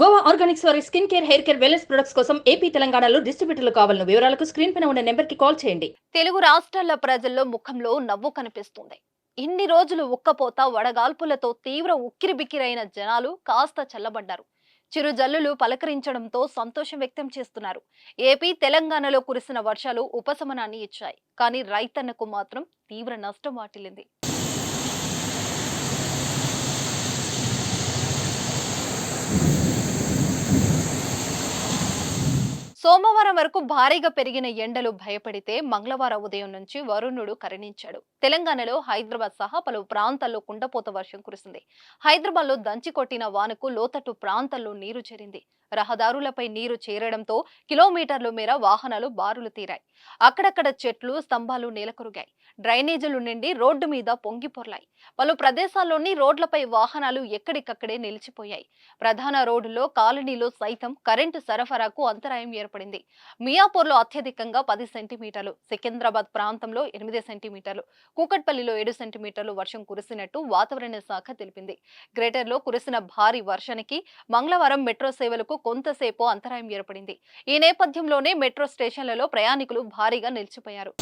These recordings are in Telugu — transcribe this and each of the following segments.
గోవా ఆర్గానిక్స్ వారి skin care hair care wellness products కోసం ఏపీ తెలంగాణలో డిస్ట్రిబ్యూటర్లు కావాలన్న వివరాలకు స్క్రీన్ పైన ఉన్న నెంబర్కి కాల్ చేయండి. తెలుగు రాష్ట్రాల ప్రజల్లో ముఖంలో నవ్వు కనిపిస్తుంది. ఇన్ని రోజులు ఉక్కపోత వడగాల్పులతో తీవ్ర ఉక్కిరిబిక్కిరైన జనాలు కాస్త చల్లబడ్డారు. చిరు జల్లులు పలకరించడంతో సంతోషం వ్యక్తం చేస్తున్నారు. ఏపీ తెలంగాణలో కురిసిన వర్షాలు ఉపశమనాన్ని ఇచ్చాయి. కానీ రైతన్నకు మాత్రం తీవ్ర నష్టం వాటిల్లింది. సోమవారం వరకు భారీగా పెరిగిన ఎండలు భయపడితే మంగళవారం ఉదయం నుంచి వరుణుడు కరణించాడు. తెలంగాణలో హైదరాబాద్ సహా పలు ప్రాంతాల్లో కుండపోత వర్షం కురిసింది. హైదరాబాద్లో దంచి కొట్టిన వానకు లోతట్టు ప్రాంతాల్లో నీరు చేరింది. రహదారులపై నీరు చేరడంతో కిలోమీటర్ల మేర వాహనాలు బారులు తీరాయి. అక్కడక్కడ చెట్లు స్తంభాలు నేలకొరిగాయి. డ్రైనేజీలు నిండి రోడ్డు మీద పొంగి పొర్లాయి. పలు ప్రదేశాల్లోని రోడ్లపై వాహనాలు ఎక్కడికక్కడే నిలిచిపోయాయి. ప్రధాన రోడ్డులో కాలనీలో సైతం కరెంటు సరఫరాకు అంతరాయం ఏర్పడింది. మియాపూర్లో అత్యధికంగా పది సెంటీమీటర్లు సికింద్రాబాద్ ప్రాంతంలో ఎనిమిది సెంటీమీటర్లు కూకట్పల్లిలో ఏడు సెంటీమీటర్లు వర్షం కురిసినట్టు వాతావరణ శాఖ తెలిపింది. గ్రేటర్లో కురిసిన భారీ వర్షానికి మంగళవారం మెట్రో సేవలకు కొంతసేపు అంతరాయం ఏర్పడింది. ఈ నేపథ్యంలోనే మెట్రో స్టేషన్లలో ప్రయాణికులు భారీగా నిలిచిపోయారు.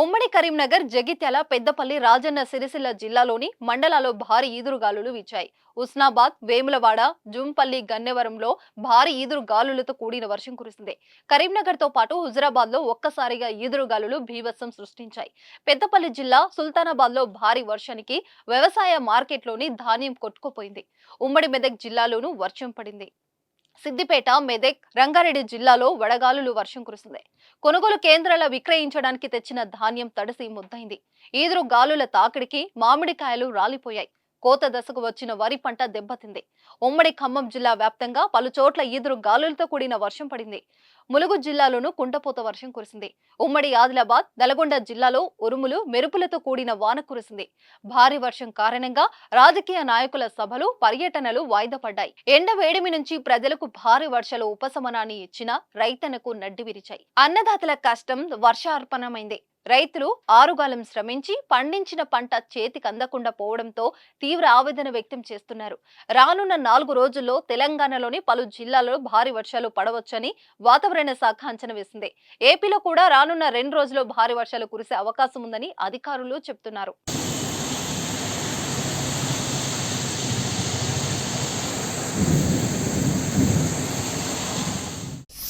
ఉమ్మడి కరీంనగర్ జగిత్యాల పెద్దపల్లి రాజన్న సిరిసిల్ల జిల్లాలోని మండలాల్లో భారీ ఈదురుగాలులు వీచాయి. ఉస్నాబాద్ వేములవాడ జుంపల్లి గన్నెవరంలో భారీ ఈదురు గాలులతో కూడిన వర్షం కురిసింది. కరీంనగర్తో పాటు హుజరాబాద్లో ఒక్కసారిగా ఈదురుగాలులు భీభత్సం సృష్టించాయి. పెద్దపల్లి జిల్లా సుల్తానాబాద్లో భారీ వర్షానికి వ్యవసాయ మార్కెట్లోని ధాన్యం కొట్టుకుపోయింది. ఉమ్మడి మెదక్ జిల్లాలోనూ వర్షం పడింది. సిద్దిపేట మెదక్ రంగారెడ్డి జిల్లాలో వడగాలులు వర్షం కురిసింది కొనుగోలు కేంద్రాల విక్రయించడానికి తెచ్చిన ధాన్యం తడిసి ముద్దైంది ఈదురు గాలుల తాకిడికి మామిడికాయలు రాలిపోయాయి. కోత దశకు వచ్చిన వరి పంట దెబ్బతింది. ఉమ్మడి ఖమ్మం జిల్లా వ్యాప్తంగా పలు చోట్ల ఈదురు గాలులతో కూడిన వర్షం పడింది. ములుగు జిల్లాలోనూ కుంటపోత వర్షం కురిసింది. ఉమ్మడి ఆదిలాబాద్ నల్గొండ జిల్లాలో ఉరుములు మెరుపులతో కూడిన వాన కురిసింది. భారీ వర్షం కారణంగా రాజకీయ నాయకుల సభలు పర్యటనలు వాయిదా పడ్డాయి. ఎండ వేడిమి నుంచి ప్రజలకు భారీ వర్షాలు ఉపశమనాన్ని ఇచ్చిన రైతన్నకు నడ్డి విరిచాయి. అన్నదాతల కష్టం వర్షార్పణమైంది. రైతులు ఆరుగాలం శ్రమించి పండించిన పంట చేతికి అందకుండా పోవడంతో తీవ్ర ఆవేదన వ్యక్తం చేస్తున్నారు. రానున్న నాలుగు రోజుల్లో తెలంగాణలోని పలు జిల్లాల్లో భారీ వర్షాలు పడవచ్చని వాతావరణ శాఖ అంచనా వేసింది. ఏపీలో కూడా రానున్న రెండు రోజుల్లో భారీ వర్షాలు కురిసే అవకాశం ఉందని అధికారులు చెప్తున్నారు.